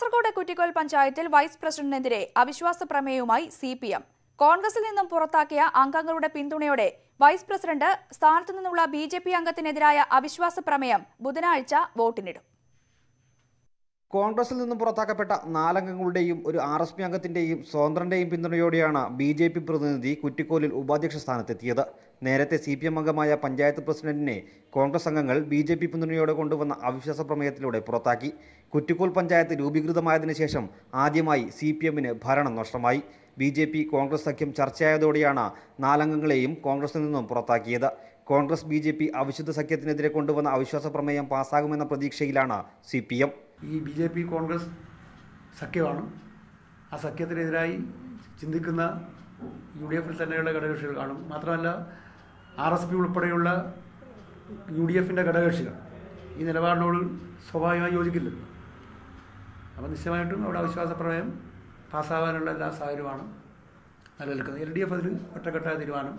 കാസർഗോഡ് കുറ്റിക്കോൽ പഞ്ചായത്തിൽ വൈസ് പ്രസിഡന്റിനെതിരെ അവിശ്വാസ പ്രമേയവുമായി C P M. കോൺഗ്രസിൽ നിന്നും പുറത്താക്കിയ അംഗങ്ങളുടെ പിന്തുണയോടെ വൈസ് പ്രസിഡന്റ് സ്ഥാനത്തു നിന്നുള്ള ബി ജെ പി അംഗത്തിനെതിരായ അവിശ്വാസ പ്രമേയം ബുധനാഴ്ച വോട്ടിനിടും. കോൺഗ്രസിൽ നിന്നും പുറത്താക്കപ്പെട്ട നാലംഗങ്ങളുടെയും ഒരു ആർ എസ് പി അംഗത്തിന്റെയും സ്വതന്ത്രന്റെയും പിന്തുണയോടെയാണ് ബി ജെ പി പ്രതിനിധി കുറ്റിക്കോലിൽ ഉപാധ്യക്ഷ സ്ഥാനത്തെത്തിയത്. നേരത്തെ സി പി എം അംഗമായ പഞ്ചായത്ത് പ്രസിഡന്റിനെ കോൺഗ്രസ് അംഗങ്ങൾ ബി ജെ പി പിന്തുണയോടെ കൊണ്ടുവന്ന അവിശ്വാസ പ്രമേയത്തിലൂടെ പുറത്താക്കി. കുറ്റിക്കോൽ പഞ്ചായത്ത് രൂപീകൃതമായതിനു ശേഷം ആദ്യമായി സി പി എമ്മിന് ഭരണം നഷ്ടമായി. ബി ജെ പി കോൺഗ്രസ് സഖ്യം ചർച്ചയായതോടെയാണ് നാലംഗങ്ങളെയും കോൺഗ്രസിൽ നിന്നും പുറത്താക്കിയത്. കോൺഗ്രസ് ബി ജെ പി അവിശുദ്ധ സഖ്യത്തിനെതിരെ കൊണ്ടുവന്ന അവിശ്വാസ പ്രമേയം പാസ്സാകുമെന്ന പ്രതീക്ഷയിലാണ് സി പി എം. ഈ ബി ജെ പി കോൺഗ്രസ് സഖ്യമാണ്. ആ സഖ്യത്തിനെതിരായി ചിന്തിക്കുന്ന യു ഡി എഫിൽ തന്നെയുള്ള ഘടകകക്ഷികൾ കാണും. മാത്രമല്ല ആർ എസ് പി ഉൾപ്പെടെയുള്ള യു ഡി എഫിന്റെ ഘടകകക്ഷികൾ ഈ നിലപാടിനോട് സ്വാഭാവികമായി യോജിക്കില്ല. അപ്പോൾ നിശ്ചയമായിട്ടും അവിടെ അവിശ്വാസ പ്രമേയം പാസ്സാവാനുള്ള എല്ലാ സാഹചര്യമാണ് നിലനിൽക്കുന്നത്. എൽ ഡി എഫ് അതിൽ ഒറ്റക്കെട്ടായ തീരുമാനം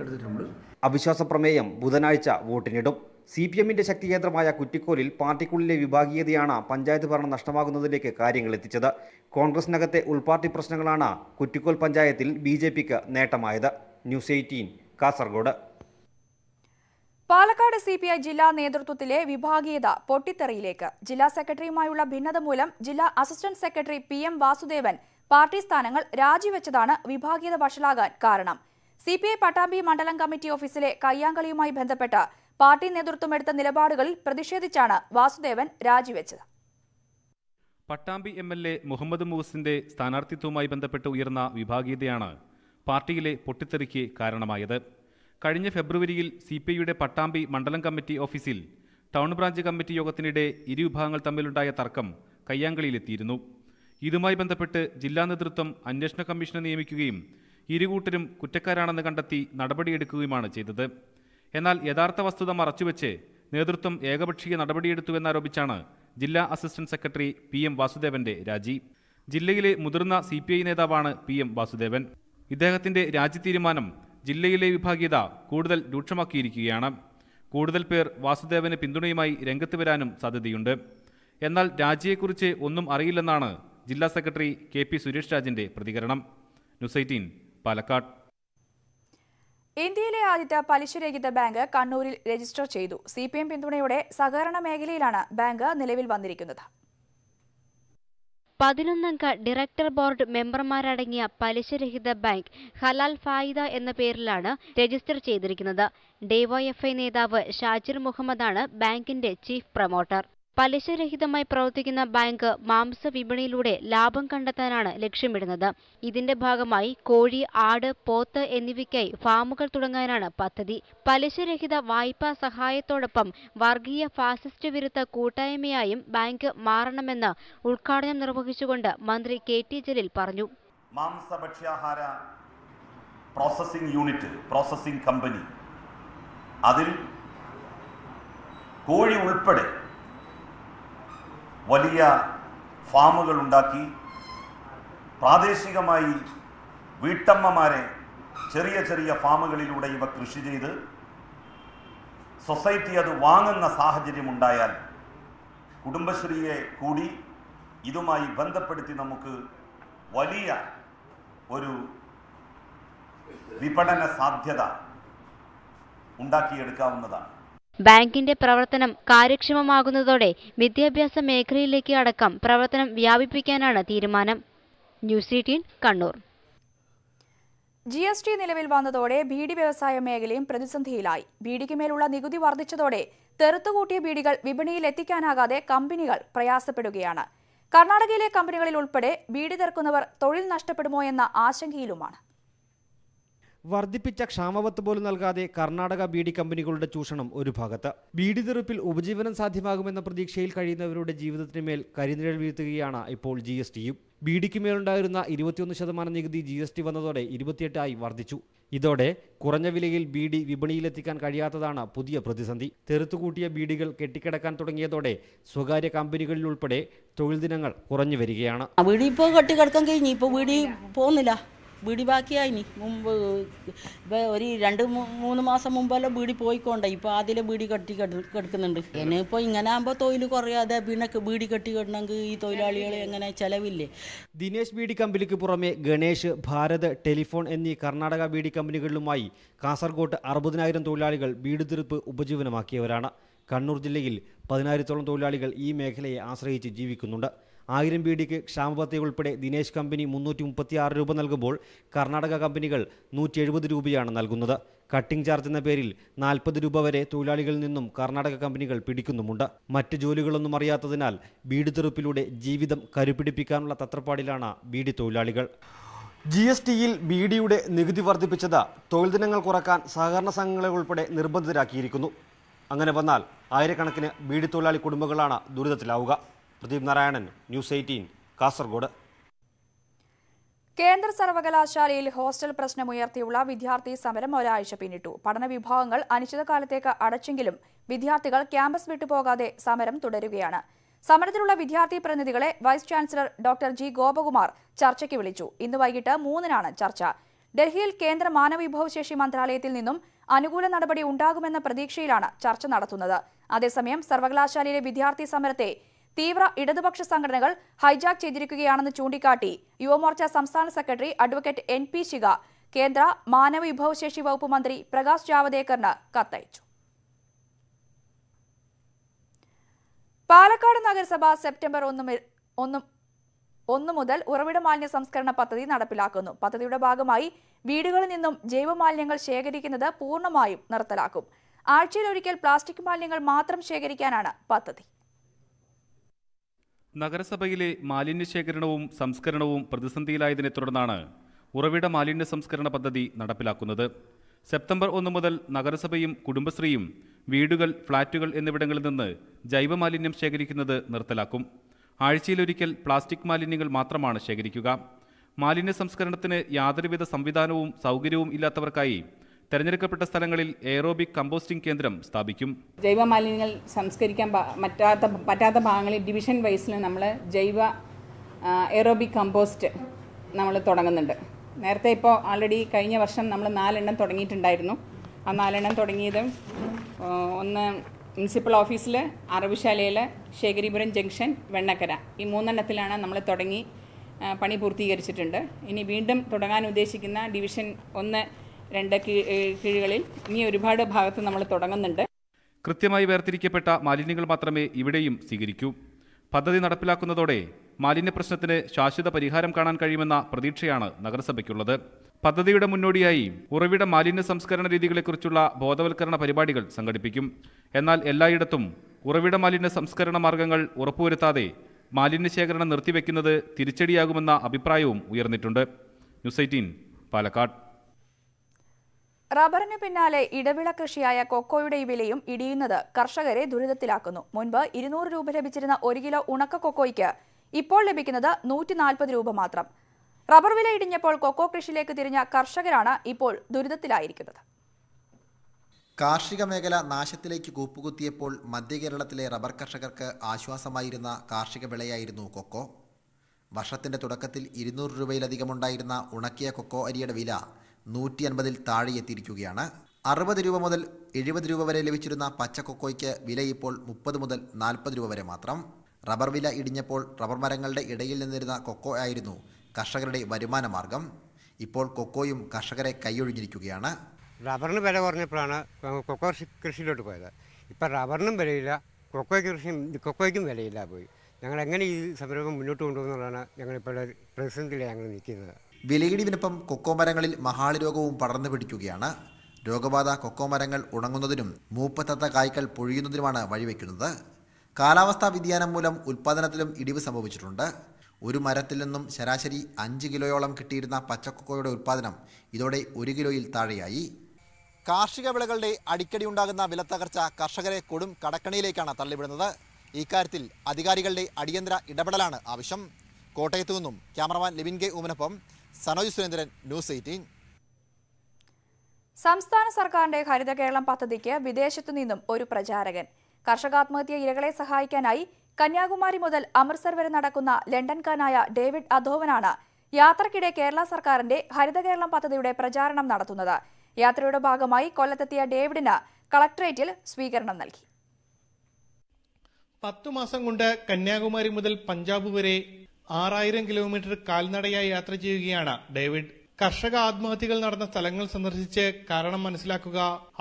എടുത്തിട്ടുണ്ട്. അവിശ്വാസ പ്രമേയം ബുധനാഴ്ച വോട്ടിനിടും. സി പി എമ്മിന്റെ ശക്തി കേന്ദ്രമായ കുറ്റിക്കോലിൽ പാർട്ടിക്കുള്ളിലെ വിഭാഗീയതയാണ് പഞ്ചായത്ത് ഭരണം നഷ്ടമാകുന്നതിലേക്ക് കാര്യങ്ങൾ എത്തിച്ചത്. കോൺഗ്രസിനകത്തെ ഉൾപാർട്ടി പ്രശ്നങ്ങളാണ് കുറ്റിക്കോൽ പഞ്ചായത്തിൽ ബി ജെ പിക്ക് നേട്ടമായത്. News eighteen Kasaragod. Palakkad C P I ജില്ലാ നേതൃത്വത്തിലെ വിഭാഗീയത പൊട്ടിത്തെറിയിലേക്ക്. ജില്ലാ സെക്രട്ടറിയുമായുള്ള ഭിന്നത മൂലം ജില്ലാ assistant secretary P M Vasudevan party സ്ഥാനങ്ങൾ രാജിവെച്ചതാണ് വിഭാഗീയത വഷളാകാൻ കാരണം. സി പി ഐ പട്ടാമ്പി മണ്ഡലം കമ്മിറ്റി ഓഫീസിലെ കയ്യാങ്കളിയുമായി ബന്ധപ്പെട്ട് പാർട്ടി നേതൃത്വം എടുത്ത നിലപാടുകളിൽ പ്രതിഷേധിച്ചാണ് Vasudevan രാജിവെച്ചത്. Pattambi M L A Muhammad മൂസിന്റെ സ്ഥാനാർത്ഥിത്വവുമായി ബന്ധപ്പെട്ട് ഉയർന്ന വിഭാഗീയതയാണ് പാർട്ടിയിലെ പൊട്ടിത്തെറിക്ക് കാരണമായത്. കഴിഞ്ഞ ഫെബ്രുവരിയിൽ സി പി ഐയുടെ പട്ടാമ്പി മണ്ഡലം കമ്മിറ്റി ഓഫീസിൽ ടൗൺ ബ്രാഞ്ച് കമ്മിറ്റി യോഗത്തിനിടെ ഇരു വിഭാഗങ്ങൾ തമ്മിലുണ്ടായ തർക്കം കയ്യാങ്കളിയിലെത്തിയിരുന്നു. ഇതുമായി ബന്ധപ്പെട്ട് ജില്ലാ നേതൃത്വം അന്വേഷണ കമ്മീഷനെ നിയമിക്കുകയും ഇരുകൂട്ടരും കുറ്റക്കാരാണെന്ന് കണ്ടെത്തി നടപടിയെടുക്കുകയുമാണ് ചെയ്തത്. എന്നാൽ യഥാർത്ഥ വസ്തുത മറച്ചുവെച്ച് നേതൃത്വം ഏകപക്ഷീയ നടപടിയെടുത്തുവെന്നാരോപിച്ചാണ് ജില്ലാ അസിസ്റ്റന്റ് സെക്രട്ടറി പി എം വാസുദേവന്റെ രാജി. ജില്ലയിലെ മുതിർന്ന സി പി ഐ നേതാവാണ് പി എം വാസുദേവൻ. ഇദ്ദേഹത്തിന്റെ രാജി തീരുമാനം ജില്ലയിലെ വിഭാഗീയത കൂടുതൽ രൂക്ഷമാക്കിയിരിക്കുകയാണ്. കൂടുതൽ പേർ വാസുദേവന് പിന്തുണയുമായി രംഗത്ത് വരാനും സാധ്യതയുണ്ട്. എന്നാൽ രാജിയെക്കുറിച്ച് ഒന്നും അറിയില്ലെന്നാണ് ജില്ലാ സെക്രട്ടറി കെ പി സുരേഷ് രാജിന്റെ പ്രതികരണം. News eighteen Palakkad. ഇന്ത്യയിലെ ആദ്യത്തെ പലിശരഹിത ബാങ്ക് കണ്ണൂരിൽ രജിസ്റ്റർ ചെയ്തു. സി പി എം പിന്തുണയോടെ സഹകരണ മേഖലയിലാണ് ബാങ്ക് നിലവിൽ വന്നിരിക്കുന്നത്. പതിനൊന്നംഗ ഡയറക്ടർ ബോർഡ് മെമ്പർമാരടങ്ങിയ പലിശരഹിത ബാങ്ക് ഹലാൽ ഫായിദ എന്ന പേരിലാണ് രജിസ്റ്റർ ചെയ്തിരിക്കുന്നത്. ഡിവൈഎഫ്ഐ നേതാവ് ഷാജിർ മുഹമ്മദാണ് ബാങ്കിന്റെ ചീഫ് പ്രൊമോട്ടർ. പലിശരഹിതമായി പ്രവർത്തിക്കുന്ന ബാങ്ക് മാംസ വിപണിയിലൂടെ ലാഭം കണ്ടെത്താനാണ് ലക്ഷ്യമിടുന്നത്. ഇതിന്റെ ഭാഗമായി കോഴി ആട് പോത്ത് എന്നിവയ്ക്കായി ഫാമുകൾ തുടങ്ങാനാണ് പദ്ധതി. പലിശരഹിത വായ്പാ സഹായത്തോടൊപ്പം വർഗീയ ഫാസിസ്റ്റ് വിരുദ്ധ കൂട്ടായ്മയായും ബാങ്ക് മാറണമെന്ന് ഉദ്ഘാടനം നിർവഹിച്ചുകൊണ്ട് മന്ത്രി കെ ടി ജലീൽ പറഞ്ഞു. Processing unit processing company. അതിൽ കോഴി ഉൾപ്പെടെ വലിയ ഫാമുകൾ ഉണ്ടാക്കി പ്രാദേശികമായി വീട്ടമ്മമാരെ ചെറിയ ചെറിയ ഫാമുകളിലൂടെ ഇവ കൃഷി ചെയ്ത് സൊസൈറ്റി അത് വാങ്ങുന്ന സാഹചര്യമുണ്ടായാൽ കുടുംബശ്രീയെ കൂടി ഇതുമായി ബന്ധപ്പെടുത്തി നമുക്ക് വലിയ ഒരു വിപണന സാധ്യത ഉണ്ടാക്കിയെടുക്കാവുന്നതാണ്. ബാങ്കിന്റെ പ്രവർത്തനം കാര്യക്ഷമമാകുന്നതോടെ വിദ്യാഭ്യാസ മേഖലയിലേക്ക് അടക്കം പ്രവർത്തനം വ്യാപിപ്പിക്കാനാണ് തീരുമാനം. News eighteen Kannur. G S T നിലവിൽ വന്നതോടെ ബീഡി വ്യവസായ മേഖലയും പ്രതിസന്ധിയിലായി. ബീഡിക്ക് മേലുള്ള നികുതി വർദ്ധിച്ചതോടെ തെറുത്തുകൂട്ടിയ ബീഡികൾ വിപണിയിൽ എത്തിക്കാനാകാതെ കമ്പനികൾ പ്രയാസപ്പെടുകയാണ്. കർണാടകയിലെ കമ്പനികളിൽ ഉൾപ്പെടെ ബീഡി തെറുക്കുന്നവർ തൊഴിൽ നഷ്ടപ്പെടുമോ എന്ന ആശങ്കയിലുമാണ്. വർദ്ധിപ്പിച്ച ക്ഷാമബത്ത് പോലും നൽകാതെ കർണാടക ബീഡി കമ്പനികളുടെ ചൂഷണം ഒരു ഭാഗത്ത്. ബീഡി തെറുപ്പിൽ ഉപജീവനം സാധ്യമാകുമെന്ന പ്രതീക്ഷയിൽ കഴിയുന്നവരുടെ ജീവിതത്തിന് മേൽ കരിനിഴൽ വീഴ്ത്തുകയാണ് ഇപ്പോൾ ജി എസ് ടിയും. ബീഡിക്ക് മേലുണ്ടായിരുന്ന ഇരുപത്തിയൊന്ന് ശതമാനം നികുതി ജി എസ് ടി വന്നതോടെ ഇരുപത്തിയെട്ടായി വർദ്ധിച്ചു. ഇതോടെ കുറഞ്ഞ വിലയിൽ ബീഡി വിപണിയിലെത്തിക്കാൻ കഴിയാത്തതാണ് പുതിയ പ്രതിസന്ധി. തെറുത്തുകൂട്ടിയ ബീഡികൾ കെട്ടിക്കിടക്കാൻ തുടങ്ങിയതോടെ സ്വകാര്യ കമ്പനികളിൽ ഉൾപ്പെടെ തൊഴിൽ ദിനങ്ങൾ കുറഞ്ഞു വരികയാണ്. വീട് ഇപ്പോൾ കെട്ടിക്കിടക്കാൻ കഴിഞ്ഞു ഇപ്പോൾ വീട് പോകുന്നില്ല. ബീഡി ബാക്കിയായിനി മുമ്പ് ഇപ്പൊ ഒരു രണ്ട് മൂന്ന് മാസം മുമ്പെല്ലാം ബീഡി പോയിക്കൊണ്ടേ. ഇപ്പോൾ അതിലെ ബീഡി കെട്ടി കെടുക്കുന്നുണ്ട് കിടക്കുന്നുണ്ട്. ഇപ്പോൾ ഇങ്ങനെ ആകുമ്പോൾ തൊഴിൽ കുറയാതെ പിന്നെ ബീഡി കെട്ടി കിടണമെങ്കിൽ ഈ തൊഴിലാളികൾ എങ്ങനെ ചിലവില്ലേ? ദിനേശ് ബീഡി കമ്പനിക്ക് പുറമെ ഗണേഷ് ഭാരത് ടെലിഫോൺ എന്നീ കർണാടക ബീഡി കമ്പനികളിലുമായി കാസർഗോട്ട് അറുപതിനായിരം തൊഴിലാളികൾ ബീഡി തീർപ്പ് ഉപജീവനമാക്കിയവരാണ്. കണ്ണൂർ ജില്ലയിൽ പതിനായിരത്തോളം തൊഴിലാളികൾ ഈ മേഖലയെ ആശ്രയിച്ച് ജീവിക്കുന്നുണ്ട്. ആയിരം ബീഡിക്ക് ക്ഷാമപദ്ധതി ഉൾപ്പെടെ ദിനേശ് കമ്പനി മുന്നൂറ്റി മുപ്പത്തിയാറ് രൂപ നൽകുമ്പോൾ കർണാടക കമ്പനികൾ നൂറ്റി എഴുപത് രൂപയാണ് നൽകുന്നത്. കട്ടിംഗ് ചാർജ് എന്ന പേരിൽ നാൽപ്പത് രൂപ വരെ തൊഴിലാളികളിൽ നിന്നും കർണാടക കമ്പനികൾ പിടിക്കുന്നുമുണ്ട്. മറ്റ് ജോലികളൊന്നും അറിയാത്തതിനാൽ ബീഡി തെറുപ്പിലൂടെ ജീവിതം കരുപിടിപ്പിക്കാനുള്ള തത്രപ്പാടിലാണ് ബീഡി തൊഴിലാളികൾ. ജി എസ് ടിയിൽ ബീഡിയുടെ നികുതി വർദ്ധിപ്പിച്ചത് തൊഴിൽ ദിനങ്ങൾ കുറയ്ക്കാൻ സഹകരണ സംഘങ്ങളെ ഉൾപ്പെടെ നിർബന്ധിതരാക്കിയിരിക്കുന്നു. അങ്ങനെ വന്നാൽ ആയിരക്കണക്കിന് ബീഡി തൊഴിലാളി കുടുംബങ്ങളാണ് ദുരിതത്തിലാവുക. Pradeep Narayanan news eighteen Kasaragod. കേന്ദ്ര സർവകലാശാലയിൽ ഹോസ്റ്റൽ പ്രശ്നമുയർത്തിയുള്ള വിദ്യാർത്ഥി സമരം ഒരാഴ്ച പിന്നിട്ടു. പഠന വിഭാഗങ്ങൾ അനിശ്ചിതകാലത്തേക്ക് അടച്ചെങ്കിലും വിദ്യാർത്ഥികൾ ക്യാമ്പസ് വിട്ടുപോകാതെ സമരം തുടരുകയാണ്. സമരത്തിലുള്ള വിദ്യാർത്ഥി പ്രതിനിധികളെ vice chancellor doctor G. Gopakumar ചർച്ചയ്ക്ക് വിളിച്ചു. ഇന്ന് വൈകിട്ട് മൂന്നിനാണ് ചർച്ച. ഡൽഹിയിൽ കേന്ദ്ര മാനവവിഭവശേഷി മന്ത്രാലയത്തിൽ നിന്നും അനുകൂല നടപടി ഉണ്ടാകുമെന്ന പ്രതീക്ഷയിലാണ് ചർച്ച നടത്തുന്നത്. അതേസമയം സർവകലാശാലയിലെ വിദ്യാർത്ഥി സമരത്തെ തീവ്ര ഇടതുപക്ഷ സംഘടനകൾ ഹൈജാക്ക് ചെയ്തിരിക്കുകയാണെന്ന് ചൂണ്ടിക്കാട്ടി യുവമോർച്ച സംസ്ഥാന secretary advocate N P Shikha കേന്ദ്ര മാനവ വിഭവശേഷി വകുപ്പ് മന്ത്രി പ്രകാശ് ജാവദേക്കറിന് കത്തയച്ചു. പാലക്കാട് നഗരസഭ സെപ്റ്റംബർ ഒന്ന് ഒന്നു മുതൽ ഉറവിട മാലിന്യ സംസ്കരണ പദ്ധതി നടപ്പിലാക്കുന്നു. പദ്ധതിയുടെ ഭാഗമായി വീടുകളിൽ നിന്നും ജൈവമാലിന്യങ്ങൾ ശേഖരിക്കുന്നത് പൂർണമായും നിർത്തലാക്കും. ആഴ്ചയിലൊരിക്കൽ പ്ലാസ്റ്റിക് മാലിന്യങ്ങൾ മാത്രം ശേഖരിക്കാനാണ് പദ്ധതി. നഗരസഭയിലെ മാലിന്യ ശേഖരണവും സംസ്കരണവും പ്രതിസന്ധിയിലായതിനെ തുടർന്നാണ് ഉറവിട മാലിന്യ സംസ്കരണ പദ്ധതി നടപ്പിലാക്കുന്നത്. സെപ്റ്റംബർ ഒന്ന് മുതൽ നഗരസഭയും കുടുംബശ്രീയും വീടുകൾ ഫ്ളാറ്റുകൾ എന്നിവിടങ്ങളിൽ നിന്ന് ജൈവമാലിന്യം ശേഖരിക്കുന്നത് നിർത്തലാക്കും. ആഴ്ചയിലൊരിക്കൽ പ്ലാസ്റ്റിക് മാലിന്യങ്ങൾ മാത്രമാണ് ശേഖരിക്കുക. മാലിന്യ സംസ്കരണത്തിന് യാതൊരുവിധ സംവിധാനവും സൗകര്യവും ഇല്ലാത്തവർക്കായി തെരഞ്ഞെടുക്കപ്പെട്ട സ്ഥലങ്ങളിൽ എയറോബിക് കമ്പോസ്റ്റിംഗ് കേന്ദ്രം സ്ഥാപിക്കും. ജൈവ മാലിന്യങ്ങൾ സംസ്കരിക്കാൻ പറ്റാത്ത പറ്റാത്ത ഭാഗങ്ങളിൽ ഡിവിഷൻ വൈസിൽ നമ്മൾ ജൈവ എയറോബിക് കമ്പോസ്റ്റ് നമ്മൾ തുടങ്ങുന്നുണ്ട്. നേരത്തെ ഇപ്പോൾ ആൾറെഡി കഴിഞ്ഞ വർഷം നമ്മൾ നാലെണ്ണം തുടങ്ങിയിട്ടുണ്ടായിരുന്നു. ആ നാലെണ്ണം തുടങ്ങിയത് ഒന്ന് മുനിസിപ്പൽ ഓഫീസിൽ അറവുശാലയിൽ ശേഖരിപുരം ജംഗ്ഷൻ വെണ്ണക്കര. ഈ മൂന്നെണ്ണത്തിലാണ് നമ്മൾ തുടങ്ങി പണി പൂർത്തീകരിച്ചിട്ടുണ്ട്. ഇനി വീണ്ടും തുടങ്ങാൻ ഉദ്ദേശിക്കുന്ന ഡിവിഷൻ ഒന്ന് രണ്ട് കിഴികളിൽ ഇനി ഒരുപാട് ഭാഗത്ത് നമ്മൾ തുടങ്ങുന്നുണ്ട്. കൃത്യമായി വേർതിരിക്കപ്പെട്ട മാലിന്യങ്ങൾ മാത്രമേ ഇവിടെയും സ്വീകരിക്കൂ. പദ്ധതി നടപ്പിലാക്കുന്നതോടെ മാലിന്യ പ്രശ്നത്തിന് ശാശ്വത പരിഹാരം കാണാൻ കഴിയുമെന്ന പ്രതീക്ഷയാണ് നഗരസഭയ്ക്കുള്ളത്. പദ്ധതിയുടെ മുന്നോടിയായി ഉറവിട മാലിന്യ സംസ്കരണ രീതികളെക്കുറിച്ചുള്ള ബോധവൽക്കരണ പരിപാടികൾ സംഘടിപ്പിക്കും. എന്നാൽ എല്ലായിടത്തും ഉറവിട മാലിന്യ സംസ്കരണ മാർഗങ്ങൾ ഉറപ്പുവരുത്താതെ മാലിന്യ ശേഖരണം നിർത്തിവെക്കുന്നത് തിരിച്ചടിയാകുമെന്ന അഭിപ്രായവും ഉയർന്നിട്ടുണ്ട്. News eighteen Palakkad. റബ്ബറിന് പിന്നാലെ ഇടവിള കൃഷിയായ കൊക്കോയുടെ വിലയും ഇടിയുന്നത് കർഷകരെ ദുരിതത്തിലാക്കുന്നു. മുൻപ് ഇരുന്നൂറ് രൂപ ലഭിച്ചിരുന്ന ഒരു കിലോ ഉണക്ക കൊക്കോയ്ക്ക് ഇപ്പോൾ ലഭിക്കുന്നത് നൂറ്റി നാൽപ്പത് രൂപ മാത്രം. റബ്ബർ വില ഇടിഞ്ഞപ്പോൾ കൊക്കോ കൃഷിയിലേക്ക് തിരിഞ്ഞ കർഷകരാണ് ഇപ്പോൾ ദുരിതത്തിലായിരിക്കുന്നത്. കാർഷിക മേഖല നാശത്തിലേക്ക് കൂപ്പുകുത്തിയപ്പോൾ മധ്യ കേരളത്തിലെ റബ്ബർ കർഷകർക്ക് ആശ്വാസമായിരുന്ന കാർഷിക വിളയായിരുന്നു കൊക്കോ. വർഷത്തിന്റെ തുടക്കത്തിൽ ഇരുന്നൂറ് രൂപയിലധികമുണ്ടായിരുന്ന ഉണക്കിയ കൊക്കോ അരിയുടെ വില നൂറ്റി അൻപതിൽ താഴെ എത്തിയിരിക്കുകയാണ് അറുപത് രൂപ മുതൽ എഴുപത് രൂപ വരെ ലഭിച്ചിരുന്ന പച്ചക്കൊക്കോയ്ക്ക് വില ഇപ്പോൾ മുപ്പത് മുതൽ നാൽപ്പത് രൂപ വരെ മാത്രം. റബ്ബർ വില ഇടിഞ്ഞപ്പോൾ റബ്ബർ മരങ്ങളുടെ ഇടയിൽ നിന്നിരുന്ന കൊക്കോ ആയിരുന്നു കർഷകരുടെ വരുമാന മാർഗം. ഇപ്പോൾ കൊക്കോയും കർഷകരെ കൈയൊഴിഞ്ഞിരിക്കുകയാണ്. റബ്ബറിന് വില കുറഞ്ഞപ്പോഴാണ് കൊക്കോ കൃഷി കൃഷിയിലോട്ട് പോയത്. ഇപ്പം റബ്ബറിനും വിലയില്ല കൊക്കോ കൃഷിയും കൊക്കോയ്ക്കും വിലയില്ല പോയി. ഞങ്ങൾ എങ്ങനെ ഈ സംരംഭം മുന്നോട്ട് കൊണ്ടുപോകുന്നതാണ് ഞങ്ങളിപ്പോൾ പ്രതിസന്ധിയിലാണ് ഞങ്ങൾ നിൽക്കുന്നത്. വിലയിടിവിനൊപ്പം കൊക്കോ മരങ്ങളിൽ മഹാളി രോഗവും പടർന്നു പിടിക്കുകയാണ്. രോഗബാധ കൊക്കോ മരങ്ങൾ ഉണങ്ങുന്നതിനും മൂപ്പത്തത്ത കായ്കൾ പൊഴിയുന്നതിനുമാണ് വഴിവെക്കുന്നത്. കാലാവസ്ഥാ വ്യതിയാനം മൂലം ഉൽപ്പാദനത്തിലും ഇടിവ് സംഭവിച്ചിട്ടുണ്ട്. ഒരു മരത്തിൽ നിന്നും ശരാശരി അഞ്ച് കിലോയോളം കിട്ടിയിരുന്ന പച്ചക്കൊക്കോയുടെ ഉൽപ്പാദനം ഇതോടെ ഒരു കിലോയിൽ താഴെയായി. കാർഷിക വിളകളുടെ അടിക്കടി ഉണ്ടാകുന്ന വിലത്തകർച്ച കർഷകരെ കൊടും കടക്കണിയിലേക്കാണ് തള്ളിവിടുന്നത്. ഇക്കാര്യത്തിൽ അധികാരികളുടെ അടിയന്തര ഇടപെടലാണ് ആവശ്യം. കോട്ടയത്തു നിന്നും ക്യാമറമാൻ ലിവിൻ കെ ഉമനൊപ്പം സനോജ് സുരേന്ദ്രൻ ന്യൂസ് എയ്റ്റീൻ. സംസ്ഥാന സർക്കാരിന്റെ ഹരിത കേരളം പദ്ധതിക്ക് വിദേശത്തു നിന്നും ഒരു പ്രചാരകൻ. കർഷകാത്മഹത്യ ഇരകളെ സഹായിക്കാനായി കന്യാകുമാരി മുതൽ അമൃത്സർ വരെ നടക്കുന്ന ലണ്ടൻകാരനായ ഡേവിഡ് അധോവനാണ് യാത്രക്കിടെ കേരള സർക്കാരിന്റെ ഹരിത കേരളം പദ്ധതിയുടെ പ്രചാരണം നടത്തുന്നത്. യാത്രയുടെ ഭാഗമായി കൊല്ലത്തെത്തിയ ഡേവിഡിന് കളക്ടറേറ്റിൽ സ്വീകരണം നൽകി. പത്തു മാസം കൊണ്ട് കന്യാകുമാരി മുതൽ പഞ്ചാബ് വരെ ആറായിരം കിലോമീറ്റർ കാൽനടയായി യാത്ര ചെയ്യുകയാണ് ഡേവിഡ്. കർഷക ആത്മഹത്യകൾ നടന്ന സ്ഥലങ്ങൾ സന്ദർശിച്ച് കാരണം മനസ്സിലാക്കുക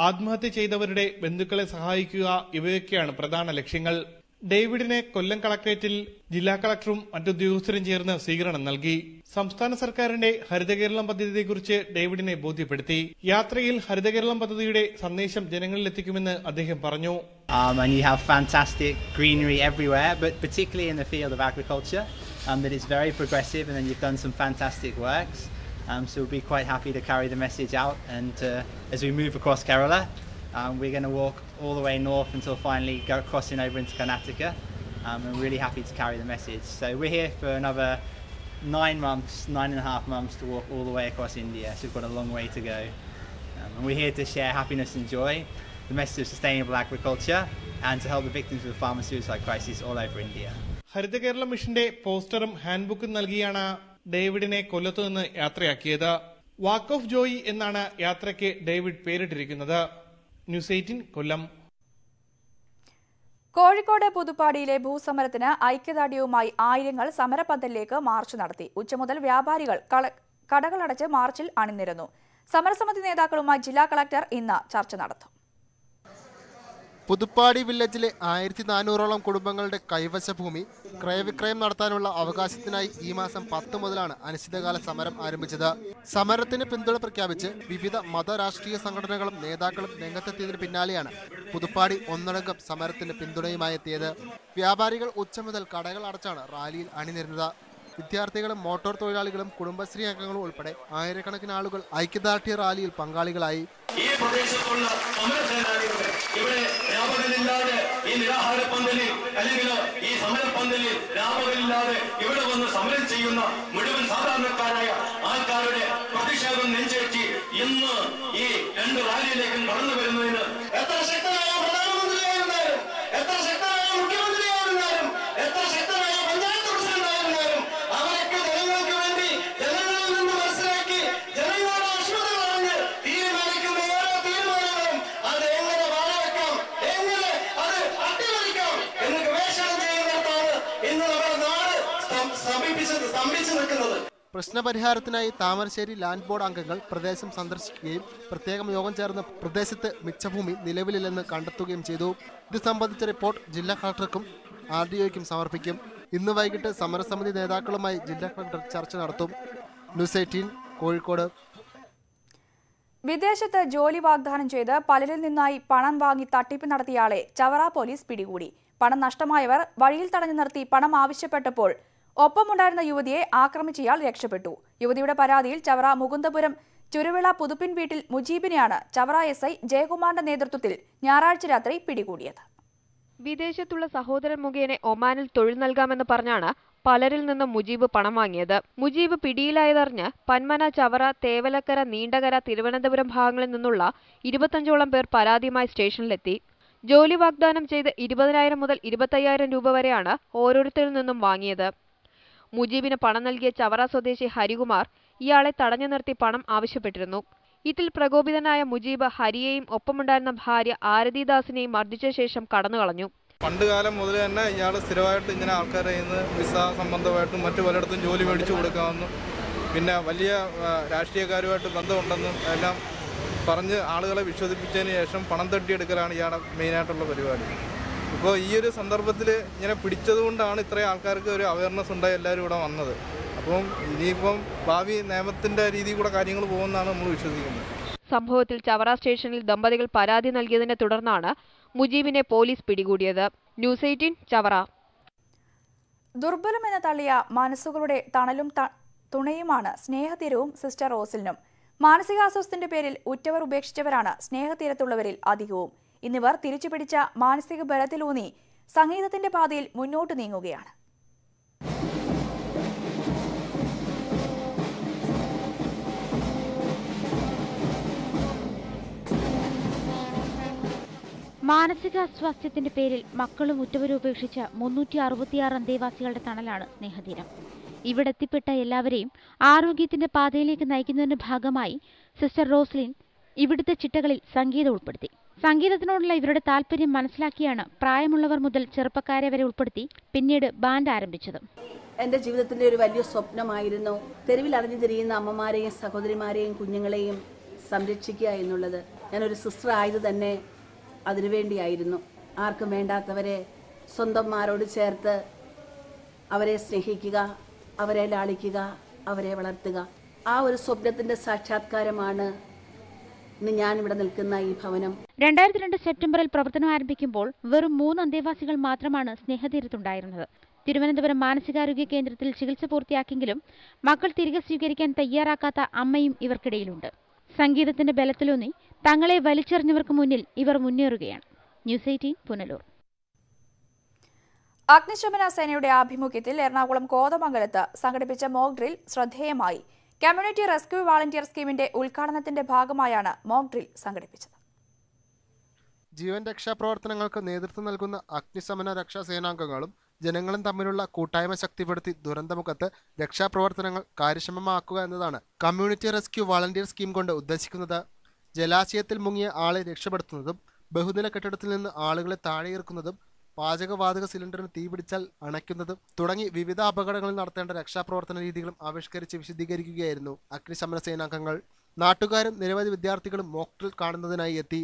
ആത്മഹത്യ ചെയ്തവരുടെ ബന്ധുക്കളെ സഹായിക്കുക ഇവയൊക്കെയാണ് പ്രധാന ലക്ഷ്യങ്ങൾ. ഡേവിഡിനെ കൊല്ലം കളക്ടറേറ്റിൽ ജില്ലാ കളക്ടറും മറ്റുദ്യോഗസ്ഥരും ചേർന്ന് സ്വീകരണം നൽകി. സംസ്ഥാന സർക്കാരിന്റെ ഹരിതകേരളം പദ്ധതിയെക്കുറിച്ച് ഡേവിഡിനെ ബോധ്യപ്പെടുത്തി. യാത്രയിൽ ഹരിതകേരളം പദ്ധതിയുടെ സന്ദേശം ജനങ്ങളിൽ എത്തിക്കുമെന്ന് അദ്ദേഹം പറഞ്ഞു. Um, and you have fantastic greenery everywhere, but particularly in the field of agriculture, um, it's very progressive, and then you've done some fantastic works. Um, so we'll be quite happy to carry the message out. And uh, as we move across Kerala, um, we're going to walk all the way north until finally go crossing over into Karnataka. Um, and really happy to carry the message. So we're here for another nine months, nine and a half months to walk all the way across India. So we've got a long way to go. Um, and we're here to share happiness and joy, the message of sustainable agriculture, and to help the victims of the farmer suicide crisis all over India. Haritha Kerala മിഷന്റെ പോസ്റ്ററും ഹാൻഡ്ബുക്കും നൽകിയാണ് ഡേവിഡിനെ കൊല്ലത്തു നിന്ന് യാത്രയാക്കിയത്. വാക്ക് of Joy എന്നാണ് യാത്രയ്ക്ക് David പേരിട്ടിരിക്കുന്നത്. News eighteen Kollam. Kozhikode പുതുപ്പാടിയിലെ ഭൂസമരത്തിന് ഐക്യദാർഢ്യവുമായി ആയിരങ്ങൾ സമരപന്തലിലേക്ക് March നടത്തി. ഉച്ച മുതൽ വ്യാപാരികൾ കള- കടകളടച്ച് മാർച്ചിൽ അണിനിരന്നു. സമരസമിതി നേതാക്കളുമായി ജില്ലാ കളക്ടർ ഇന്ന് ചർച്ച നടത്തും. പുതുപ്പാടി വില്ലേജിലെ ആയിരത്തി നാനൂറോളം കുടുംബങ്ങളുടെ കൈവശ ഭൂമി ക്രയവിക്രയം നടത്താനുള്ള അവകാശത്തിനായി ഈ മാസം പത്ത് മുതലാണ് അനിശ്ചിതകാല സമരം ആരംഭിച്ചത്. സമരത്തിന് പിന്തുണ പ്രഖ്യാപിച്ച് വിവിധ മത രാഷ്ട്രീയ സംഘടനകളും നേതാക്കളും രംഗത്തെത്തിയതിന് പിന്നാലെയാണ് പുതുപ്പാടി ഒന്നടങ്കം സമരത്തിന് പിന്തുണയുമായി എത്തിയത്. വ്യാപാരികൾ ഉച്ച മുതൽ കടകൾ അടച്ചാണ് റാലിയിൽ അണിനിരുന്നത്. വിദ്യാർത്ഥികളും മോട്ടോർ തൊഴിലാളികളും കുടുംബശ്രീ അംഗങ്ങളും ഉൾപ്പെടെ ആയിരക്കണക്കിന് ആളുകൾ ഐക്യദാർഢ്യ റാലിയിൽ പങ്കാളികളായി. ഈ പ്രദേശത്തുള്ള ഇവിടെ ഈ നിരാഹാര അല്ലെങ്കിൽ ഈ ഇവിടെ സമരം ചെയ്യുന്ന മുഴുവൻ സാധാരണക്കാരായ ഈ രണ്ട് എത്ര ശക്തനായ പ്രധാനമന്ത്രിയായിരുന്നാലും എത്ര ശക്തനായ മുഖ്യമന്ത്രിയായിരുന്നാലും എത്ര ശക്തനായ പഞ്ചായത്ത് പ്രസിഡന്റായിരുന്നാലും അവരൊക്കെ ജനങ്ങൾക്ക് വേണ്ടി ജനങ്ങളിൽ നിന്ന് മനസ്സിലാക്കി ജനങ്ങളുടെ അശ്വത പറഞ്ഞ് തീരുമാനിക്കുന്ന ഓരോ തീരുമാനങ്ങളും അത് എങ്ങനെ വാഴവെക്കാം എങ്ങനെ അത് അട്ടിമറിക്കാം എന്ന് ഗവേഷണം ചെയ്യുന്നിടത്താണ് ഇന്ന് നമ്മുടെ നാട് സ്തം- സ്തംഭിപ്പിച്ചത് സ്തംഭിച്ചു നിൽക്കുന്നത് പ്രശ്നപരിഹാരത്തിനായി താമരശ്ശേരി ലാൻഡ് ബോർഡ് അംഗങ്ങൾ പ്രദേശം സന്ദർശിക്കുകയും പ്രത്യേകം യോഗം ചേർന്ന് പ്രദേശത്ത് മിച്ചഭൂമി നിലവിലില്ലെന്ന് കണ്ടെത്തുകയും ചെയ്തു. ഇത് സംബന്ധിച്ച റിപ്പോർട്ട് ജില്ലാ കളക്ടർക്കും ആർ ഡി ഒയ്ക്കും സമർപ്പിക്കും. ഇന്ന് വൈകിട്ട് സമരസമിതി നേതാക്കളുമായി ജില്ലാ കളക്ടർ ചർച്ച നടത്തും. News eighteen Kozhikode. വിദേശത്ത് ജോലി വാഗ്ദാനം ചെയ്ത് പലരിൽ നിന്നായി പണം വാങ്ങി തട്ടിപ്പ് നടത്തിയയാളെ ചവറ പോലീസ് പിടികൂടി. പണം നഷ്ടമായവർ വഴിയിൽ തടഞ്ഞു നിർത്തി പണം ആവശ്യപ്പെട്ടപ്പോൾ ഒപ്പമുണ്ടായിരുന്ന യുവതിയെ ആക്രമിച്ചയാൾ രക്ഷപ്പെട്ടു. യുവതിയുടെ പരാതിയിൽ ചവറ മുകുന്ദപുരം ചുരുവിള പുതുപ്പിൻ വീട്ടിൽ മുജീബിനെയാണ് ചവറ എസ് ഐ ജയകുമാറിന്റെ നേതൃത്വത്തിൽ ഞായറാഴ്ച രാത്രി പിടികൂടിയത്. വിദേശത്തുള്ള സഹോദരൻ മുഖേന ഒമാനിൽ തൊഴിൽ നൽകാമെന്ന് പറഞ്ഞാണ് പലരിൽ നിന്നും മുജീബ് പണം വാങ്ങിയത്. മുജീബ് പിടിയിലായതറിഞ്ഞ് പന്മന ചവറ തേവലക്കര നീണ്ടകര തിരുവനന്തപുരം ഭാഗങ്ങളിൽ നിന്നുള്ള ഇരുപത്തഞ്ചോളം പേർ പരാതിയുമായി സ്റ്റേഷനിലെത്തി. ജോലി വാഗ്ദാനം ചെയ്ത് ഇരുപതിനായിരം മുതൽ ഇരുപത്തയ്യായിരം രൂപ വരെയാണ് ഓരോരുത്തരിൽ നിന്നും വാങ്ങിയത്. മുജീബിന് പണം നൽകിയ ചവറ സ്വദേശി ഹരികുമാർ ഇയാളെ തടഞ്ഞു നിർത്തി പണം ആവശ്യപ്പെട്ടിരുന്നു. ഇതിൽ പ്രകോപിതനായ മുജീബ് ഹരിയെയും ഒപ്പമുണ്ടായിരുന്ന ഭാര്യ ആരതിദാസിനെയും മർദ്ദിച്ച ശേഷം കടന്നുകളഞ്ഞു. പണ്ട് കാലം മുതൽ തന്നെ ഇയാൾ സ്ഥിരമായിട്ട് ഇങ്ങനെ ആൾക്കാരെ നിന്ന് വിസ സംബന്ധമായിട്ടും മറ്റു പലയിടത്തും ജോലി മേടിച്ചു കൊടുക്കാമെന്നും പിന്നെ വലിയ രാഷ്ട്രീയക്കാരുമായിട്ട് ബന്ധമുണ്ടെന്നും എല്ലാം പറഞ്ഞ് ആളുകളെ വിശ്വസിപ്പിച്ചതിന് ശേഷം പണം തട്ടിയെടുക്കലാണ് ഇയാളുടെ മെയിനായിട്ടുള്ള പരിപാടി. ഇപ്പോൾ ഈ ഒരു സന്ദർഭത്തിൽ ഇങ്ങനെ പിടിച്ചതുകൊണ്ടാണ് ഇത്രയും ആൾക്കാർക്ക് ഒരു അവയർനെസ് ഉണ്ടായി എല്ലാവരും ഇവിടെ വന്നത്. അപ്പം ഇനിയിപ്പം ഭാവി നിയമത്തിന്റെ രീതിയിൽ കൂടെ കാര്യങ്ങൾ പോകുമെന്നാണ് നമ്മൾ വിശ്വസിക്കുന്നത്. സംഭവത്തിൽ ചവറ സ്റ്റേഷനിൽ ദമ്പതികൾ പരാതി നൽകിയതിനെ തുടർന്നാണ് മുജീബിനെ പോലീസ് പിടികൂടിയത്. News eighteen Chavara. ദുർബലമെന്ന് തള്ളിയ മനസ്സുകളുടെ തണലും തുണയുമാണ് സ്നേഹതീരവും സിസ്റ്റർ റോസിലിനും. മാനസികാസ്വസ്ഥത്തിന്റെ പേരിൽ ഉറ്റവർ ഉപേക്ഷിച്ചവരാണ് സ്നേഹതീരത്തുള്ളവരിൽ അധികവും. ഇന്നിവർ തിരിച്ചുപിടിച്ച മാനസിക ബലത്തിലൂന്നി സംഗീതത്തിന്റെ പാതയിൽ മുന്നോട്ട് നീങ്ങുകയാണ്. മാനസിക അസ്വാസ്ഥ്യത്തിന്റെ പേരിൽ മക്കളും ഉറ്റവരും ഉപേക്ഷിച്ച മുന്നൂറ്റി അറുപത്തിയാറ് അന്തേവാസികളുടെ തണലാണ് സ്നേഹതീരം. ഇവിടെ എത്തിപ്പെട്ട എല്ലാവരെയും ആരോഗ്യത്തിന്റെ പാതയിലേക്ക് നയിക്കുന്നതിന്റെ ഭാഗമായി സിസ്റ്റർ റോസ്ലിൻ ഇവിടുത്തെ ചിട്ടകളിൽ സംഗീതം ഉൾപ്പെടുത്തി. സംഗീതത്തിനോടുള്ള ഇവരുടെ താല്പര്യം മനസ്സിലാക്കിയാണ് പ്രായമുള്ളവർ മുതൽ ചെറുപ്പക്കാരെ വരെ ഉൾപ്പെടുത്തി പിന്നീട് ബാൻഡ് ആരംഭിച്ചത്. എന്റെ ജീവിതത്തിന്റെ ഒരു വലിയ സ്വപ്നമായിരുന്നു തെരുവിൽ അറിഞ്ഞു തിരിയുന്ന അമ്മമാരെയും സഹോദരിമാരെയും കുഞ്ഞുങ്ങളെയും സംരക്ഷിക്കുക എന്നുള്ളത്. ഞാനൊരു സിസ്റ്റർ ആയത് തന്നെ അതിനുവേണ്ടിയായിരുന്നു ആർക്കും വേണ്ടാത്തവരെ സ്വന്തംമാരോട് ചേർത്ത് അവരെ സ്നേഹിക്കുക അവരെ ലാളിക്കുക അവരെ വളർത്തുക. ആ ഒരു സ്വപ്നത്തിന്റെ സാക്ഷാത്കാരമാണ് ഇന്ന് ഞാൻ ഇവിടെ നിൽക്കുന്ന ഈ ഭവനം രണ്ടായിരത്തി രണ്ട് സെപ്റ്റംബറിൽ പ്രവർത്തനം ആരംഭിക്കുമ്പോൾ വെറും മൂന്ന് അന്തേവാസികൾ മാത്രമാണ് സ്നേഹതീരത്തുണ്ടായിരുന്നത്. തിരുവനന്തപുരം മാനസികാരോഗ്യ കേന്ദ്രത്തിൽ ചികിത്സ പൂർത്തിയാക്കിയെങ്കിലും മക്കൾ തിരികെ സ്വീകരിക്കാൻ തയ്യാറാക്കാത്ത അമ്മയും ഇവർക്കിടയിലുണ്ട്. സംഗീതത്തിന്റെ ബലത്തിലൂന്നി തങ്ങളെ വലിച്ചെറിഞ്ഞവർക്ക് മുന്നിൽ ഇവർ മുന്നേറുകയാണ്. News eighteen Punalur. അഗ്നിശമന സേനയുടെ ആഭിമുഖ്യത്തിൽ എറണാകുളം കോതമംഗലത്ത് സംഘടിപ്പിച്ച മോക് ഡ്രിൽ ശ്രദ്ധേയമായി. കമ്മ്യൂണിറ്റി റെസ്ക്യൂ വാളണ്ടിയർ സ്കീമിന്റെ ഉദ്ഘാടനത്തിന്റെ ഭാഗമായാണ് മോക്ക് ഡ്രിൽ സംഘടിപ്പിച്ചത്. ജീവൻ രക്ഷാ പ്രവർത്തനങ്ങൾക്ക് നേതൃത്വം നൽകുന്ന അഗ്നിശമന രക്ഷാ സേനാംഗങ്ങളും ജനങ്ങളും തമ്മിലുള്ള കൂട്ടായ്മ ശക്തിപ്പെടുത്തി ദുരന്തമുഖത്ത് രക്ഷാപ്രവർത്തനങ്ങൾ കാര്യക്ഷമമാക്കുക എന്നതാണ് കമ്മ്യൂണിറ്റി റെസ്ക്യൂ വാളണ്ടിയർ സ്കീം കൊണ്ട് ഉദ്ദേശിക്കുന്നത്. ജലാശയത്തിൽ മുങ്ങിയ ആളെ രക്ഷപ്പെടുത്തുന്നതും ബഹുനില കെട്ടിടത്തിൽ നിന്ന് ആളുകളെ താഴെയിറക്കുന്നതും പാചകവാതക സിലിണ്ടറിന് തീപിടിച്ചാൽ അണയ്ക്കുന്നതും തുടങ്ങി വിവിധ അപകടങ്ങളിൽ നടത്തേണ്ട രക്ഷാപ്രവർത്തന രീതികളും ആവിഷ്കരിച്ച് വിശദീകരിക്കുകയായിരുന്നു അഗ്നിശമന സേനാംഗങ്ങൾ. നാട്ടുകാരും നിരവധി വിദ്യാർത്ഥികളും മോക്ടിൽ കാണുന്നതിനായി എത്തി.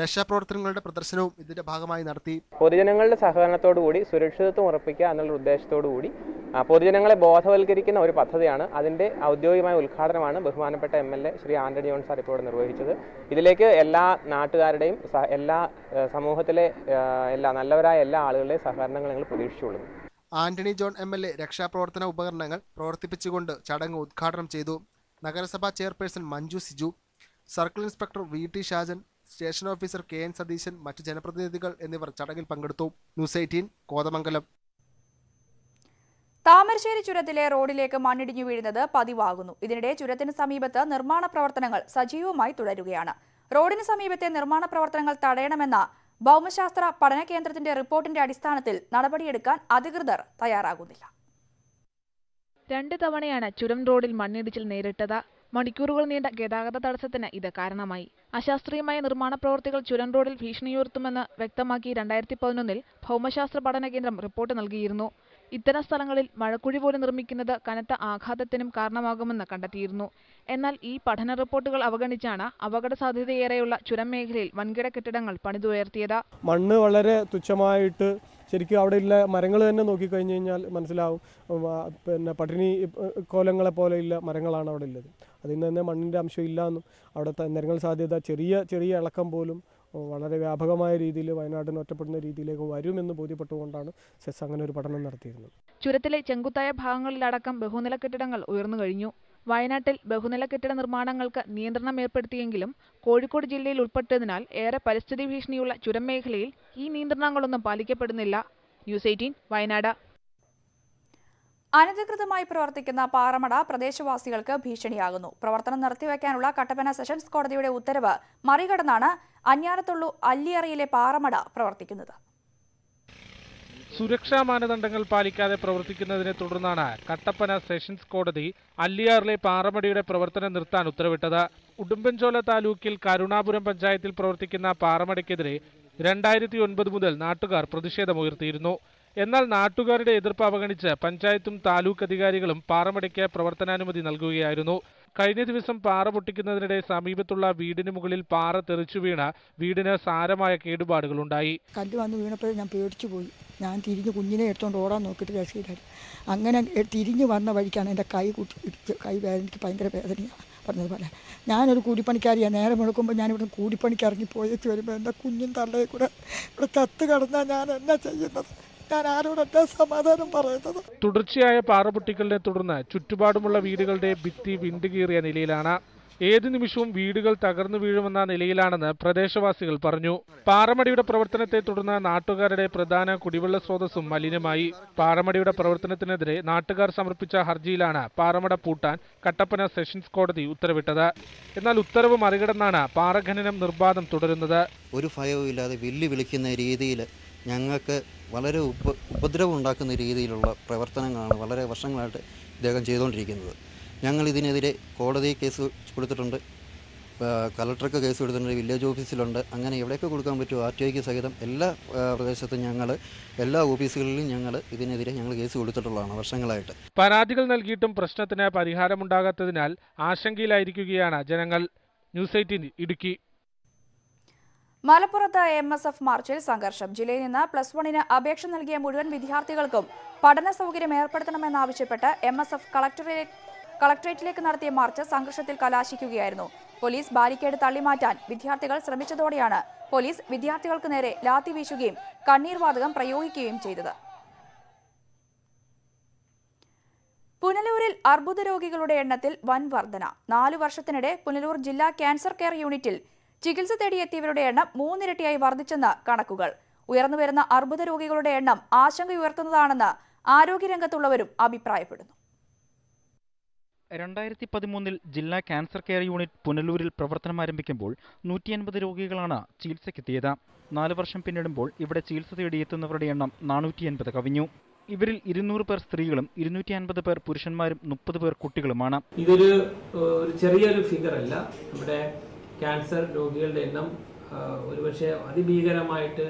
രക്ഷാപ്രവർത്തനങ്ങളുടെ പ്രദർശനവും ഇതിന്റെ ഭാഗമായി നടത്തി. പൊതുജനങ്ങളുടെ സഹകരണത്തോടു കൂടി സുരക്ഷിതത്വം ഉറപ്പിക്കുക എന്നുള്ള ഉദ്ദേശത്തോടു കൂടി പൊതുജനങ്ങളെ ബോധവൽക്കരിക്കുന്ന ഒരു പദ്ധതിയാണ്. അതിന്റെ ഔദ്യോഗികമായ ഉദ്ഘാടനമാണ് ബഹുമാനപ്പെട്ട M L A Shri Antony John sir ഇപ്പോൾ നിർവഹിച്ചത്. ഇതിലേക്ക് എല്ലാ നാട്ടുകാരുടെയും എല്ലാ സമൂഹത്തിലെ എല്ലാ നല്ലവരായ എല്ലാ ആളുകളുടെയും സഹകരണങ്ങൾ ഞങ്ങൾ പ്രതീക്ഷിച്ചുകൊള്ളുന്നു. Antony John M L A രക്ഷാപ്രവർത്തന ഉപകരണങ്ങൾ പ്രവർത്തിപ്പിച്ചുകൊണ്ട് ചടങ്ങ് ഉദ്ഘാടനം ചെയ്തു. നഗരസഭാ chairperson Manju Siju circle inspector V T Shajan station officer K N Satheesan മറ്റ് ജനപ്രതിനിധികൾ എന്നിവർ ചടങ്ങിൽ പങ്കെടുത്തു. News eighteen Kothamangalam. താമരശ്ശേരി ചുരത്തിലെ റോഡിലേക്ക് മണ്ണിടിഞ്ഞു വീഴുന്നത് പതിവാകുന്നു. ഇതിനിടെ ചുരത്തിന് സമീപത്ത് നിർമ്മാണ പ്രവർത്തനങ്ങൾ സജീവമായി തുടരുകയാണ്. റോഡിന് സമീപത്തെ നിർമ്മാണ പ്രവർത്തനങ്ങൾ തടയണമെന്ന ഭൗമശാസ്ത്ര പഠന കേന്ദ്രത്തിന്റെ റിപ്പോർട്ടിന്റെ അടിസ്ഥാനത്തിൽ നടപടിയെടുക്കാൻ അധികൃതർ തയ്യാറാകുന്നില്ല. രണ്ട് തവണയാണ് ചുരം റോഡിൽ മണ്ണിടിച്ചിൽ നേരിട്ടത്. മണിക്കൂറുകൾ നീണ്ട ഗതാഗത തടസ്സത്തിന് ഇത് കാരണമായി. അശാസ്ത്രീയമായ നിർമ്മാണ പ്രവൃത്തികൾ ചുരം റോഡിൽ ഭീഷണിയുയർത്തുമെന്ന് വ്യക്തമാക്കി രണ്ടായിരത്തി പതിനൊന്നിൽ ഭൗമശാസ്ത്ര പഠന കേന്ദ്രം റിപ്പോർട്ട് നൽകിയിരുന്നു. ഇത്തരം സ്ഥലങ്ങളിൽ മഴക്കുഴി പോലെ നിർമ്മിക്കുന്നത് കനത്ത ആഘാതത്തിനും കാരണമാകുമെന്ന് കണ്ടെത്തിയിരുന്നു. എന്നാൽ ഈ പഠന റിപ്പോർട്ടുകൾ അവഗണിച്ചാണ് അപകട സാധ്യതയേറെയുള്ള ചുരം മേഖലയിൽ വൻകിട കെട്ടിടങ്ങൾ പണിതുയർത്തിയത്. മണ്ണ് വളരെ തുച്ഛമായിട്ട് ശരിക്കും അവിടെ ഉള്ള മരങ്ങൾ തന്നെ നോക്കിക്കഴിഞ്ഞ് കഴിഞ്ഞാൽ മനസ്സിലാവും. പിന്നെ പട്ടിണി കോലങ്ങളെ പോലെയുള്ള മരങ്ങളാണ് അവിടെ ഉള്ളത് അതിൽ നിന്ന് തന്നെ മണ്ണിന്റെ അംശം ഇല്ലയെന്നും അവിടുത്തെ നിരങ്ങൾ സാധ്യത ചെറിയ ചെറിയ ഇളക്കം പോലും വളരെ വ്യാപകമായ രീതിയിൽ വയനാടിന് ഒറ്റപ്പെടുന്ന രീതിയിലേക്ക് വരുമെന്ന് ബോധ്യപ്പെട്ടുകൊണ്ടാണ് സെസ് അങ്ങനെ ഒരു പഠനം നടത്തിയിരുന്നത്. ചുരത്തിലെ ചെങ്കുത്തായ ഭാഗങ്ങളിലടക്കം ബഹുനില കെട്ടിടങ്ങൾ ഉയർന്നു കഴിഞ്ഞു. വയനാട്ടിൽ ബഹുനില കെട്ടിട നിർമ്മാണങ്ങൾക്ക് നിയന്ത്രണം ഏർപ്പെടുത്തിയെങ്കിലും കോഴിക്കോട് ജില്ലയിൽ ഉൾപ്പെട്ടതിനാൽ ഏറെ പരിസ്ഥിതി ഭീഷണിയുള്ള ചുരം മേഖലയിൽ ഈ നിയന്ത്രണങ്ങളൊന്നും പാലിക്കപ്പെടുന്നില്ല. News eighteen Wayanad. അനധികൃതമായി പ്രവർത്തിക്കുന്ന പാറമട പ്രദേശവാസികൾക്ക് ഭീഷണിയാകുന്നു. പ്രവർത്തനം നിർത്തിവെക്കാനുള്ള കട്ടപ്പന സെഷൻസ് കോടതിയുടെ ഉത്തരവ് മറികടന്നാണ് അഞ്ഞാറത്തുള്ളു അല്ലിയറയിലെ പാറമട പ്രവർത്തിക്കുന്നത്. സുരക്ഷാ മാനദണ്ഡങ്ങൾ പാലിക്കാതെ പ്രവർത്തിക്കുന്നതിനെ തുടർന്നാണ് കട്ടപ്പന സെഷൻസ് കോടതി അല്ലിയാറിലെ പാറമടിയുടെ പ്രവർത്തനം നിർത്താൻ ഉത്തരവിട്ടത്. ഉടുമ്പൻചോല താലൂക്കിൽ കരുണാപുരം പഞ്ചായത്തിൽ പ്രവർത്തിക്കുന്ന പാറമടയ്ക്കെതിരെ രണ്ടായിരത്തി ഒൻപത് മുതൽ നാട്ടുകാർ പ്രതിഷേധമുയർത്തിയിരുന്നു. എന്നാൽ നാട്ടുകാരുടെ എതിർപ്പ് അവഗണിച്ച് പഞ്ചായത്തും താലൂക്ക് അധികാരികളും പാറമടയ്ക്ക് പ്രവർത്തനാനുമതി നൽകുകയായിരുന്നു. കഴിഞ്ഞ ദിവസം പാറ പൊട്ടിക്കുന്നതിനിടെ സമീപത്തുള്ള വീടിന് മുകളിൽ പാറ തെറിച്ചു വീണ വീടിന് സാരമായ കേടുപാടുകളുണ്ടായി. കല്ല് വന്ന് വീണപ്പോഴും ഞാൻ പേടിച്ചു പോയി. ഞാൻ തിരിഞ്ഞ് കുഞ്ഞിനെ എടുത്തോണ്ട് ഓടാൻ നോക്കിട്ട് രക്ഷയില്ലായിരുന്നു. അങ്ങനെ തിരിഞ്ഞു വന്ന വഴിക്കാണ് എന്റെ കൈ കുട്ടി കൈ വേദന എനിക്ക് ഭയങ്കര വേദനയാണ് പറഞ്ഞതുപോലെ. ഞാനൊരു കൂലിപ്പണിക്കാരിയാണ് നേരം എടുക്കുമ്പോൾ ഞാനിവിടെ കൂലിപ്പണിക്ക് ഇറങ്ങി പോയിട്ട് വരുമ്പോൾ എന്റെ കുഞ്ഞും തള്ളയെ കൂടെ ഇവിടെ ചത്ത് കിടന്നാൽ ഞാൻ എന്നാ ചെയ്യുന്നത്? ഞാൻ ആരോടൊക്കെ സമാധാനം പറയുന്നത്? തുടർച്ചയായ പാറപൊട്ടിക്കലിനെ തുടർന്ന് ചുറ്റുപാടുമുള്ള വീടുകളുടെ ഭിത്തി വിണ്ടുകീറിയ നിലയിലാണ്. ഏതു നിമിഷവും വീടുകൾ തകർന്നു വീഴുമെന്ന നിലയിലാണെന്ന് പ്രദേശവാസികൾ പറഞ്ഞു. പാറമടിയുടെ പ്രവർത്തനത്തെ തുടർന്ന് നാട്ടുകാരുടെ പ്രധാന കുടിവെള്ള സ്രോതസ്സും മലിനമായി. പാറമടിയുടെ പ്രവർത്തനത്തിനെതിരെ നാട്ടുകാർ സമർപ്പിച്ച ഹർജിയിലാണ് പാറമട പൂട്ടാൻ കട്ടപ്പന സെഷൻസ് കോടതി ഉത്തരവിട്ടത്. എന്നാൽ ഉത്തരവ് മറികടന്നാണ് പാറഖനനം നിർബാധം തുടരുന്നത്. ഒരു ഭയവും ഇല്ലാതെ വെല്ലുവിളിക്കുന്ന രീതിയിൽ ഞങ്ങൾക്ക് വളരെ ഉപ ഉപദ്രവം ഉണ്ടാക്കുന്ന രീതിയിലുള്ള പ്രവർത്തനങ്ങളാണ് വളരെ വർഷങ്ങളായിട്ട് ഇദ്ദേഹം ചെയ്തുകൊണ്ടിരിക്കുന്നത്. ഞങ്ങൾ ഇതിനെതിരെ കോടതി കേസ് കൊടുത്തിട്ടുണ്ട്. കലക്ടർക്ക് കേസ് കൊടുത്തിട്ടുണ്ട് വില്ലേജ് ഓഫീസിലുണ്ട്. അങ്ങനെ എവിടെയൊക്കെ കൊടുക്കാൻ പറ്റുമോ ആർ ടി ഐക്ക് സഹിതം എല്ലാ പ്രദേശത്തും ഞങ്ങൾ എല്ലാ ഓഫീസുകളിലും ഞങ്ങൾ ഇതിനെതിരെ ഞങ്ങൾ കേസ് കൊടുത്തിട്ടുള്ളതാണ് വർഷങ്ങളായിട്ട്. പരാതികൾ നൽകിയിട്ടും പ്രശ്നത്തിന് പരിഹാരമുണ്ടാകാത്തതിനാൽ ആശങ്കയിലായിരിക്കുകയാണ് ജനങ്ങൾ. News eighteen Idukki. മലപ്പുറത്ത് എം എസ് എഫ് മാർച്ചിൽ സംഘർഷം. ജില്ലയിൽ നിന്ന് പ്ലസ് വണ്ണിന് അപേക്ഷ നൽകിയ മുഴുവൻ വിദ്യാർത്ഥികൾക്കും പഠന സൗകര്യം ഏർപ്പെടുത്തണമെന്നാവശ്യപ്പെട്ട് എം എസ് എഫ് കളക്ടറേറ്റിലേക്ക് നടത്തിയ മാർച്ച് സംഘർഷത്തിൽ കലാശിക്കുകയായിരുന്നു. പോലീസ് ബാരിക്കേഡ് തള്ളിമാറ്റാൻ വിദ്യാർത്ഥികൾ ശ്രമിച്ചതോടെയാണ് പോലീസ് വിദ്യാർത്ഥികൾക്ക് നേരെ ലാത്തി വീശുകയും കണ്ണീർ വാതകം പ്രയോഗിക്കുകയും ചെയ്തത്. പുനലൂരിൽ അർബുദ രോഗികളുടെ എണ്ണത്തിൽ വൻ വർധന. നാലു വർഷത്തിനിടെ പുനലൂർ ജില്ലാ ക്യാൻസർ കെയർ യൂണിറ്റിൽ ചികിത്സ തേടിയെത്തിയവരുടെ എണ്ണം മൂന്നിരട്ടിയായി വർദ്ധിച്ചെന്ന് കണക്കുകൾ. ഉയർന്നുവരുന്ന അർബുദ രോഗികളുടെ എണ്ണം ആശങ്കയുയർത്തുന്നതാണെന്ന് ആരോഗ്യരംഗത്തുള്ളവരും അഭിപ്രായപ്പെടുന്നു. രണ്ടായിരത്തി പതിമൂന്നിൽ ജില്ലാ ക്യാൻസർ കെയർ യൂണിറ്റ് പുനലൂരിൽ പ്രവർത്തനം ആരംഭിക്കുമ്പോൾ നൂറ്റി അൻപത് രോഗികളാണ് ചികിത്സയ്ക്കെത്തിയത്. നാല് വർഷം പിന്നിടുമ്പോൾ ഇവിടെ ചികിത്സ തേടിയെത്തുന്നവരുടെ എണ്ണം നാനൂറ്റി അൻപത് കവിഞ്ഞു. ഇവരിൽ ഇരുന്നൂറ് പേർ സ്ത്രീകളും ഇരുന്നൂറ്റി അൻപത് പേർ പുരുഷന്മാരും മുപ്പത് പേർ കുട്ടികളുമാണ്. ഇതൊരു ചെറിയൊരു ഫിഗർ അല്ല. നമ്മുടെ ക്യാൻസർ രോഗികളുടെ എണ്ണം ഒരുപക്ഷെ അതിഭീകരമായിട്ട്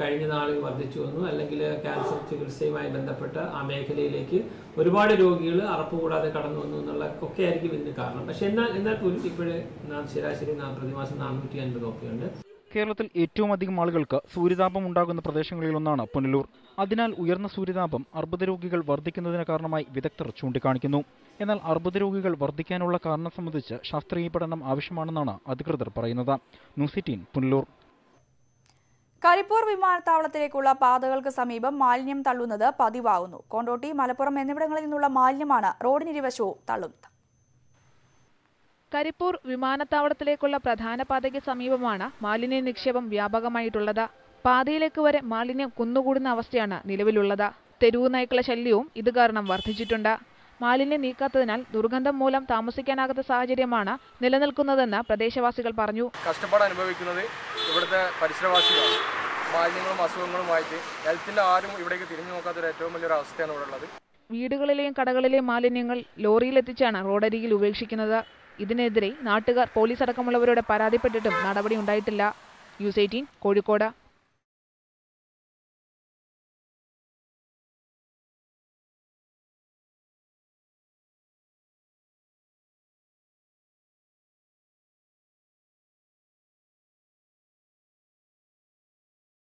കഴിഞ്ഞ നാളിൽ വർദ്ധിച്ചു വന്നു. അല്ലെങ്കിൽ ക്യാൻസർ ചികിത്സയുമായി ബന്ധപ്പെട്ട ആ മേഖലയിലേക്ക് ഒരുപാട് രോഗികൾ അറപ്പ് കൂടാതെ കടന്നു വന്നു എന്നുള്ള ഒക്കെ ആയിരിക്കും ഇതിന് കാരണം. പക്ഷെ എന്നാൽ എന്നാൽ പോലും ഇപ്പോഴേ ശരാശരി പ്രതിമാസം നാനൂറ്റി അൻപത് ഒക്കെയുണ്ട്. കേരളത്തിൽ ഏറ്റവും അധികം ആളുകൾക്ക് സൂര്യതാപം ഉണ്ടാകുന്ന പ്രദേശങ്ങളിലൊന്നാണ് പുനലൂർ. അതിനാൽ ഉയർന്ന സൂര്യതാപം അർബുദ രോഗികൾ വർദ്ധിക്കുന്നതിന് കാരണമായി വിദഗ്ധർ ചൂണ്ടിക്കാണിക്കുന്നു. എന്നാൽ അർബുദ രോഗികൾ വർദ്ധിക്കാനുള്ള കാരണം സംബന്ധിച്ച് ശാസ്ത്രീയ പഠനം ആവശ്യമാണെന്നാണ് അധികൃതർ പറയുന്നത്. പുനലൂർ. കരിപ്പൂർ വിമാനത്താവളത്തിലേക്കുള്ള പാതകൾക്ക് സമീപം മാലിന്യം തള്ളുന്നത് പതിവാകുന്നു. കോണ്ടോട്ടി മലപ്പുറം എന്നിവിടങ്ങളിൽ നിന്നുള്ള മാലിന്യമാണ് റോഡിനിരുവശവും തള്ളുന്നത്. കരിപ്പൂർ വിമാനത്താവളത്തിലേക്കുള്ള പ്രധാന പാതയ്ക്ക് സമീപമാണ് മാലിന്യ നിക്ഷേപം വ്യാപകമായിട്ടുള്ളത്. പാതയിലേക്ക് വരെ മാലിന്യം കുന്നുകൂടുന്ന അവസ്ഥയാണ് നിലവിലുള്ളത്. തെരുവു നായ്ക്കളെ ശല്യവും ഇത് കാരണം വർദ്ധിച്ചിട്ടുണ്ട്. മാലിന്യം നീക്കാത്തതിനാൽ ദുർഗന്ധം മൂലം താമസിക്കാനാകാത്ത സാഹചര്യമാണ് നിലനിൽക്കുന്നതെന്ന് പ്രദേശവാസികൾ പറഞ്ഞു. കഷ്ടപ്പാട് അനുഭവിക്കുന്നത് ഇവിടുത്തെ പരിസരവാസികളാണ്. മാലിന്യങ്ങളും അസുഖങ്ങളുമായിട്ട് ഹെൽത്തിന്റെ ആരും ഇവിടേക്ക് തിരിഞ്ഞു നോക്കാത്തൊരു ഏറ്റവും വലിയൊരു അവസ്ഥയാണ് ഇവിടെ ഉള്ളത്. വീടുകളിലെയും കടകളിലെയും മാലിന്യങ്ങൾ ലോറിയിലെത്തിച്ചാണ് റോഡരികിൽ ഉപേക്ഷിക്കുന്നത്. ഇതിനെതിരെ നാട്ടുകാർ പോലീസ് അടക്കമുള്ളവരോട് പരാതിപ്പെട്ടിട്ടും നടപടി ഉണ്ടായിട്ടില്ല. News eighteen Kozhikode.